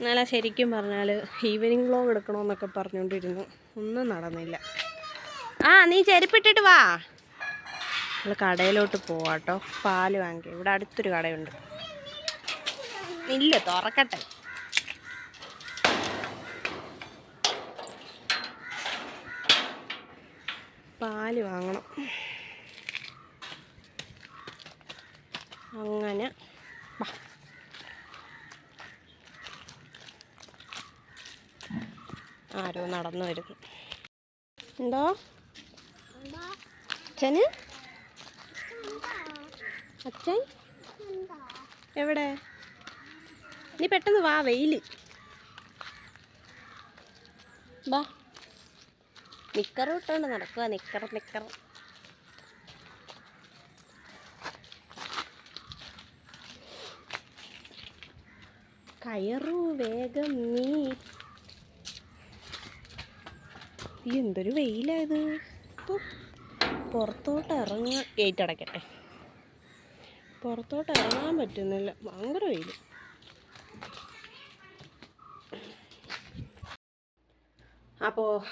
ഇന്നലെ ശരിക്കും പറഞ്ഞാൽ ഈവനിങ് വ്ലോഗ് എടുക്കണമെന്നൊക്കെ പറഞ്ഞുകൊണ്ടിരുന്നു ഒന്നും നടന്നില്ല. ആ നീ ചെരുപ്പിട്ടിട്ട് വാ. നമ്മൾ കടയിലോട്ട് പോവാട്ടോ. പാൽ വാങ്ങി ഇവിടെ അടുത്തൊരു കടയുണ്ട്. ഇല്ല തുറക്കട്ടെ. പാൽ വാങ്ങണം. അങ്ങനെ. ആരോ നടന്നു വരുന്നു. എന്തോ? അച്ഛന്? അച്ഛൻ? എവിടെ? നീ പെട്ടെന്ന് വാ വെയിൽ വാ നിക്കർ ഇട്ടുകൊണ്ട് നടക്കുക നിക്കർ നിക്കർ കയറൂ വേഗം നീ ഈ എന്തൊരു വെയിലായത് ഇപ്പൊ പുറത്തോട്ട് ഇറങ്ങാൻ ഗേറ്റ് അടയ്ക്കട്ടെ. പുറത്തോട്ട് ഇറങ്ങാൻ പറ്റുന്നില്ല. ഭയങ്കര വെയിൽ അപ്പോൾ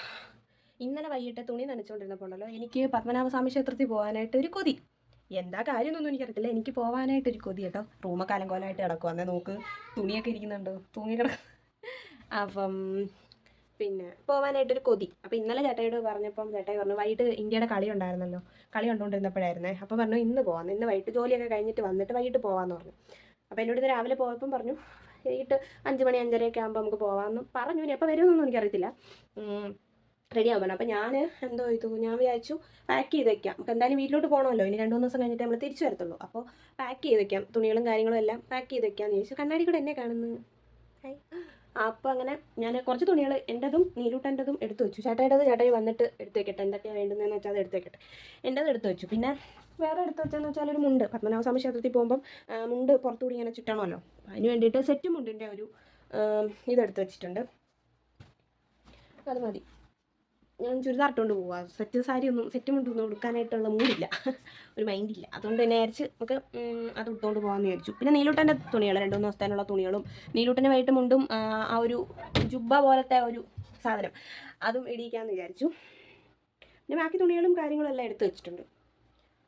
ഇന്നലെ വൈകിട്ട് തുണി നനച്ചുകൊണ്ടിരുന്നപ്പോൾ ഉണ്ടല്ലോ എനിക്ക് പത്മനാഭസ്വാമി ക്ഷേത്രത്തിൽ പോകാനായിട്ട് ഒരു കൊതി. എന്താ കാര്യമൊന്നും എനിക്കറിയത്തില്ല. എനിക്ക് പോകാനായിട്ട് ഒരു കൊതി കേട്ടോ. റൂമൊക്കെ അലങ്കോലമായിട്ട് കിടക്കും അന്നേ നോക്ക് തുണിയൊക്കെ ഇരിക്കുന്നുണ്ടോ. തൂങ്ങി കിടക്കും അപ്പം പിന്നെ പോകാനായിട്ടൊരു കൊതി. അപ്പോൾ ഇന്നലെ ചേട്ടയോട് പറഞ്ഞപ്പം ചേട്ടായി പറഞ്ഞു വൈകിട്ട് ഇന്ത്യയുടെ കളി ഉണ്ടായിരുന്നല്ലോ. കളി കണ്ടുകൊണ്ടിരുന്നപ്പോഴായിരുന്നേ. അപ്പോൾ പറഞ്ഞു ഇന്ന് പോകാം ഇന്ന് വൈകിട്ട് ജോലിയൊക്കെ കഴിഞ്ഞിട്ട് വന്നിട്ട് വൈകിട്ട് പോവാന്ന് പറഞ്ഞു. അപ്പോൾ എന്നോട് ഇത് രാവിലെ പോയപ്പം പറഞ്ഞു വൈകിട്ട് അഞ്ച് മണി അഞ്ചരയൊക്കെ ആകുമ്പോൾ നമുക്ക് പോകാമെന്ന് പറഞ്ഞു. ഇനി എപ്പോൾ വരുമെന്നൊന്നും എനിക്കറിയത്തില്ല. റെഡി ആവാൻ അപ്പോൾ ഞാൻ എന്തോ ചെയ്തു ഞാൻ വിചാരിച്ചു പാക്ക് ചെയ്ത് വെക്കാം. നമുക്ക് എന്തായാലും വീട്ടിലോട്ട് പോകണമല്ലോ ഇനി രണ്ട് മൂന്ന് ദിവസം കഴിഞ്ഞിട്ട് നമ്മൾ തിരിച്ചു വരത്തുള്ളൂ. അപ്പോൾ പാക്ക് ചെയ്ത് വെക്കാം. തുണികളും കാര്യങ്ങളും എല്ലാം പാക്ക് ചെയ്ത് വെക്കാമെന്ന് ചോദിച്ചു കണ്ണാടി കൂടെ എന്നെ കാണുന്നു. ഹായ് അപ്പോൾ അങ്ങനെ ഞാൻ കുറച്ച് തുണികൾ എന്റെതും നീലൂട്ടന്റെതും എടുത്തു വെച്ചു. ചേട്ടായിടത് ചേട്ടായി വന്നിട്ട് എടുത്തു വെക്കട്ടെ. എന്തൊക്കെയാണ് വേണ്ടതെന്ന് വെച്ചാൽ അത് എടുത്ത് വെക്കട്ടെ. എന്റെത് എടുത്ത് വെച്ചു. പിന്നെ വേറെ എടുത്ത് വെച്ചതെന്ന് വെച്ചാൽ ഒരു മുണ്ട്. പത്മനാഭസ്വാമി ക്ഷേത്രത്തിൽ പോകുമ്പം മുണ്ട് പുറത്തുകൂടി ഇങ്ങനെ ചുറ്റണമല്ലോ. അതിന് വേണ്ടിയിട്ട് സെറ്റ് മുണ്ടിന്റെ ഒരു ഇതെടുത്ത് വെച്ചിട്ടുണ്ട്. അത് മതി. ഞാൻ ചുരിദാർ ഇട്ടുകൊണ്ട് പോവാ. സെറ്റ് സാരി ഒന്നും സെറ്റ് മുണ്ടൊന്നും ഉടുക്കാനായിട്ടുള്ള മൂടില്ല ഒരു മൈൻഡില്ല അതുകൊണ്ട് തന്നെ അരച്ച് നമുക്ക് അത് ഇട്ടുകൊണ്ട് പോകാമെന്ന് വിചാരിച്ചു. പിന്നെ നീലൂട്ടന്റെ തുണികൾ രണ്ട് മൂന്ന് ദിവസത്തേനുള്ള തുണികളും നീലൂട്ടന്റെ വൈകിട്ട് മുണ്ടും ആ, ഒരു ജുബ്ബ പോലത്തെ ഒരു സാധനം അതും ഇടിയിക്കാമെന്ന് വിചാരിച്ചു. പിന്നെ ബാക്കി തുണികളും കാര്യങ്ങളും എല്ലാം എടുത്ത് വെച്ചിട്ടുണ്ട്.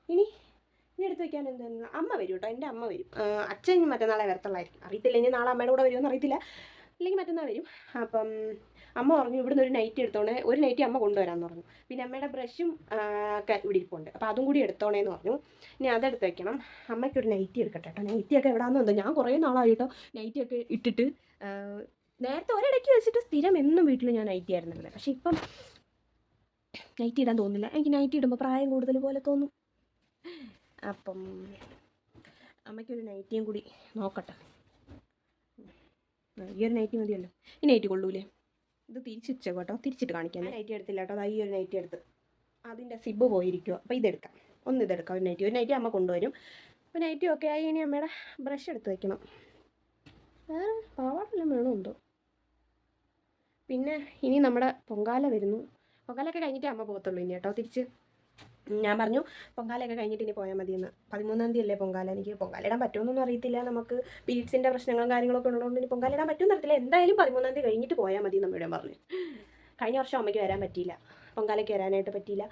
ഇനി ഇനി എടുത്ത് വെക്കാൻ എന്താ? അമ്മ വരും കേട്ടോ എന്റെ അമ്മ വരും. അച്ഛൻ മറ്റന്നാളെ വരത്തുള്ളായിരിക്കും. അറിയത്തില്ല. ഇനി നാളെ അമ്മയുടെ കൂടെ വരുമെന്ന് അറിയത്തില്ല. ഇല്ലെങ്കിൽ മറ്റന്നാൾ വരും. അപ്പം അമ്മ പറഞ്ഞു ഇവിടുന്ന് ഒരു നൈറ്റ് എടുത്തോണേ ഒരു നൈറ്റ് അമ്മ കൊണ്ടുവരാമെന്ന് പറഞ്ഞു. പിന്നെ അമ്മയുടെ ബ്രഷും ഇവിടെ ഇരിപ്പുണ്ട്. അപ്പോൾ അതും കൂടി എടുത്തോണേന്ന് പറഞ്ഞു. ഇനി അതെടുത്ത് വെക്കണം. അമ്മയ്ക്കൊരു നൈറ്റി എടുക്കട്ടെ കേട്ടോ നൈറ്റിയൊക്കെ എവിടാന്ന് ഞാൻ കുറേ നാളായിട്ടോ നൈറ്റിയൊക്കെ ഇട്ടിട്ട് നേരത്തെ ഒരിടയ്ക്ക് വെച്ചിട്ട് സ്ഥിരം എന്നും വീട്ടിൽ ഞാൻ നൈറ്റി ആയിരുന്നില്ല. പക്ഷെ ഇപ്പം നൈറ്റി ഇടാൻ തോന്നുന്നില്ല. എനിക്ക് നൈറ്റി ഇടുമ്പോൾ പ്രായം കൂടുതൽ പോലെ തോന്നും. അപ്പം അമ്മയ്ക്കൊരു നൈറ്റിയും കൂടി നോക്കട്ടെ. ഈ ഒരു നൈറ്റി മതിയല്ലോ. ഈ നൈറ്റി കൊള്ളൂലേ? ഇത് തിരിച്ചിട്ടോ കേട്ടോ തിരിച്ചിട്ട് കാണിക്കാൻ നൈറ്റി എടുത്തില്ല കേട്ടോ അതാ ഈ ഒരു നൈറ്റി എടുത്ത്. അതിന്റെ സിബ് പോയിരിക്കുമോ അപ്പോൾ ഇതെടുക്കാം. ഒന്ന് ഇതെടുക്കാം ഒരു നൈറ്റി ഒരു നൈറ്റി അമ്മ കൊണ്ടുവരും. അപ്പോൾ നൈറ്റി ഒക്കെ ആയി ഇനി അമ്മയുടെ ബ്രഷ് എടുത്ത് വയ്ക്കണം വേറെ പാവാടെല്ലാം വേണമുണ്ടോ പിന്നെ ഇനി നമ്മുടെ പൊങ്കാല വരുന്നു. പൊങ്കാലൊക്കെ കഴിഞ്ഞിട്ടേ അമ്മ പോകത്തുള്ളൂ ഇനി കേട്ടോ തിരിച്ച്. ഞാൻ പറഞ്ഞു പൊങ്കാലയൊക്കെ കഴിഞ്ഞിട്ട് ഇനി പോയാൽ മതിയെന്ന്. പതിമൂന്നാം തീയതി അല്ലേ പൊങ്കാല? എനിക്ക് പൊങ്കാല ഇടാൻ പറ്റുമെന്നൊന്നും അറിയത്തില്ല. നമുക്ക് പീരീഡ്സിന്റെ പ്രശ്നങ്ങളും കാര്യങ്ങളൊക്കെ ഉള്ളതുകൊണ്ട് ഇനി പൊങ്കാല ഇടാൻ പറ്റുമെന്ന് അറിയത്തില്ല. എന്തായാലും പതിമൂന്നാം തീയതി കഴിഞ്ഞിട്ട് പോയാൽ മതി നമ്മുടെ പറഞ്ഞു കഴിഞ്ഞ വർഷം അമ്മയ്ക്ക് വരാൻ പറ്റിയില്ല. പൊങ്കാലയ്ക്ക് വരാനായിട്ട് പറ്റിയില്ല.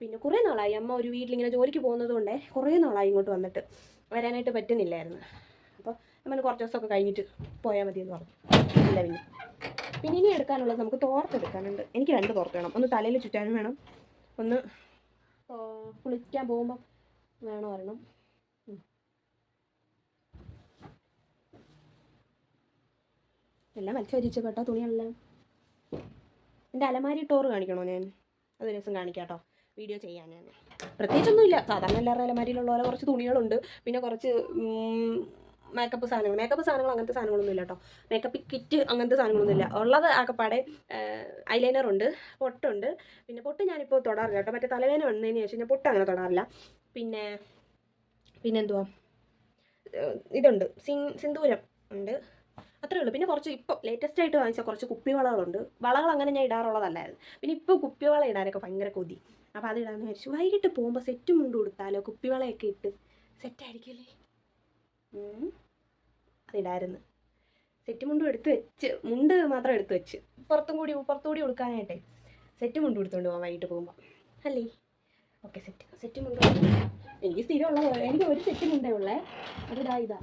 പിന്നെ കുറേ നാളായി. അമ്മ ഒരു വീട്ടിലിങ്ങനെ ജോലിക്ക് പോകുന്നത് കൊണ്ടേ കുറേ നാളായി ഇങ്ങോട്ട് വന്നിട്ട് വരാനായിട്ട് പറ്റുന്നില്ലായിരുന്നു. അപ്പോൾ നമ്മൾ കുറച്ച് ദിവസമൊക്കെ കഴിഞ്ഞിട്ട് പോയാൽ മതി എന്ന് പറഞ്ഞു. ഇല്ല പിന്നെ. പിന്നെ ഇനി എടുക്കാനുള്ളത് നമുക്ക് തോർത്തെടുക്കാനുണ്ട് എനിക്ക് രണ്ട് തോർത്ത് വേണം. ഒന്ന് തലയിൽ ചുറ്റാനും വേണം. ഒന്ന് കുളിക്കാൻ പോകുമ്പം വേണം ഒരെണ്ണം. എല്ലാം വലിച്ചരിച്ചു കേട്ടോ തുണിയെല്ലാം. എന്റെ അലമാരി ടോറ് കാണിക്കണോ ഞാൻ? അത് ദിവസം കാണിക്കാം കേട്ടോ വീഡിയോ ചെയ്യാൻ ഞാൻ. പ്രത്യേകിച്ചൊന്നുമില്ല. സാധാരണ എല്ലാവരുടെ അലമാരിയിലുള്ള പോലെ കുറച്ച് തുണികളുണ്ട്. പിന്നെ കുറച്ച് മേക്കപ്പ് സാധനങ്ങൾ. മേക്കപ്പ് സാധനങ്ങൾ അങ്ങനത്തെ സാധനങ്ങളൊന്നും ഇല്ല കേട്ടോ മേക്കപ്പ് കിറ്റ് അങ്ങനത്തെ സാധനങ്ങളൊന്നും ഇല്ല. ഉള്ളത് ആകെപ്പാടെ ഐലൈനർ ഉണ്ട് പൊട്ടുണ്ട്. പിന്നെ പൊട്ട് ഞാനിപ്പോൾ തൊടാറില്ല കേട്ടോ മറ്റേ തലവേന വന്നതിന് ശേഷം ഞാൻ പൊട്ട് അങ്ങനെ തൊടാറില്ല. പിന്നെ പിന്നെന്തുവാ? ഇതുണ്ട്. സിൻ സിന്ദൂരം ഉണ്ട്. അത്രേ ഉള്ളൂ. പിന്നെ കുറച്ച് ഇപ്പോൾ ലേറ്റസ്റ്റ് ആയിട്ട് വാങ്ങിച്ച കുറച്ച് കുപ്പി വളകളുണ്ട് വളകൾ അങ്ങനെ ഞാൻ ഇടാറുള്ളതല്ലായിരുന്നു. പിന്നെ ഇപ്പോൾ കുപ്പിവള ഇടാനൊക്കെ ഭയങ്കര കൊതി. അപ്പോൾ അത് ഇടാമെന്ന് വിചാരിച്ചു. വൈകിട്ട് പോകുമ്പോൾ സെറ്റ് മുണ്ട് കൊടുത്താലോ കുപ്പി വളയൊക്കെ ഇട്ട് സെറ്റായിരിക്കുമല്ലേ അതിടായിരുന്നു സെറ്റ് മുണ്ടും എടുത്ത് വെച്ച് മുണ്ട് മാത്രം എടുത്ത് വെച്ച്. പുറത്തും കൂടി പുറത്തും കൂടി കൊടുക്കാനായിട്ടേ സെറ്റ് മുണ്ട് എടുത്തുകൊണ്ട് പോകാം വൈകിട്ട് പോകുമ്പോൾ അല്ലേ? ഓക്കെ സെറ്റ് സെറ്റ് മുണ്ട്. എനിക്ക് സ്ഥിരമുള്ള എനിക്ക് ഒരു സെറ്റ് മുണ്ടേ ഉള്ളേ. അതിടാ ഇതാ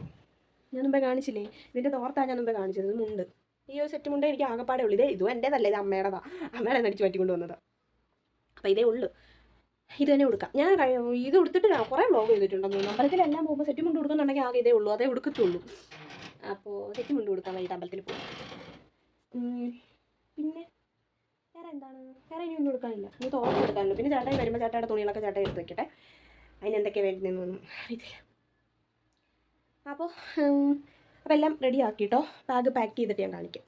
ഞാൻ മുമ്പേ കാണിച്ചില്ലേ? ഇതിന്റെ തോർത്താണ് ഞാൻ മുമ്പേ കാണിച്ചത് ഇത് മുണ്ട്. ഈ ഒരു സെറ്റ് മുണ്ടേ എനിക്ക് ആകെപ്പാടേ ഉള്ളൂ. ഇതേ ഇതും എന്റേതല്ല ഇത് അമ്മയുടെതാണ് അമ്മയുടെ നടിച്ച് പറ്റിക്കൊണ്ട് വന്നതാണ് അപ്പോൾ ഇതേ ഉള്ളൂ. ഇത് തന്നെ കൊടുക്കാം. ഞാൻ ഇത് കൊടുത്തിട്ട് ഞാൻ കുറേ വ്ളോഗ് ചെയ്തിട്ടുണ്ടെന്ന് തോന്നുന്നു. അമ്പലത്തിലെല്ലാം പോകുമ്പോൾ സെറ്റ് മുണ്ട് കൊടുക്കുന്നുണ്ടെങ്കിൽ ആകെ ഇതേ ഉള്ളൂ. അതേ കൊടുക്കത്തുള്ളൂ. അപ്പോൾ സെറ്റ് മുണ്ട് കൊടുക്കാൻ വേണ്ടിയിട്ട് അമ്പലത്തിൽ പോകും പിന്നെ വേറെ എന്താണ് വേറെ ഇനി ഒന്നും കൊടുക്കാനില്ല. ഇനി തോന്നി കൊടുക്കാനുള്ളൂ പിന്നെ ചേട്ടായി വരുമ്പോൾ ചേട്ടയുടെ തുണികളൊക്കെ ചേട്ടായി എടുത്ത് വെക്കട്ടെ. അതിന് എന്തൊക്കെയാണ് വേണ്ടതെന്നൊന്നും അറിയത്തില്ല. അപ്പോൾ അപ്പോൾ എല്ലാം റെഡി ആക്കിയിട്ടോ ബാഗ് പാക്ക് ചെയ്തിട്ട് ഞാൻ കാണിക്കാം.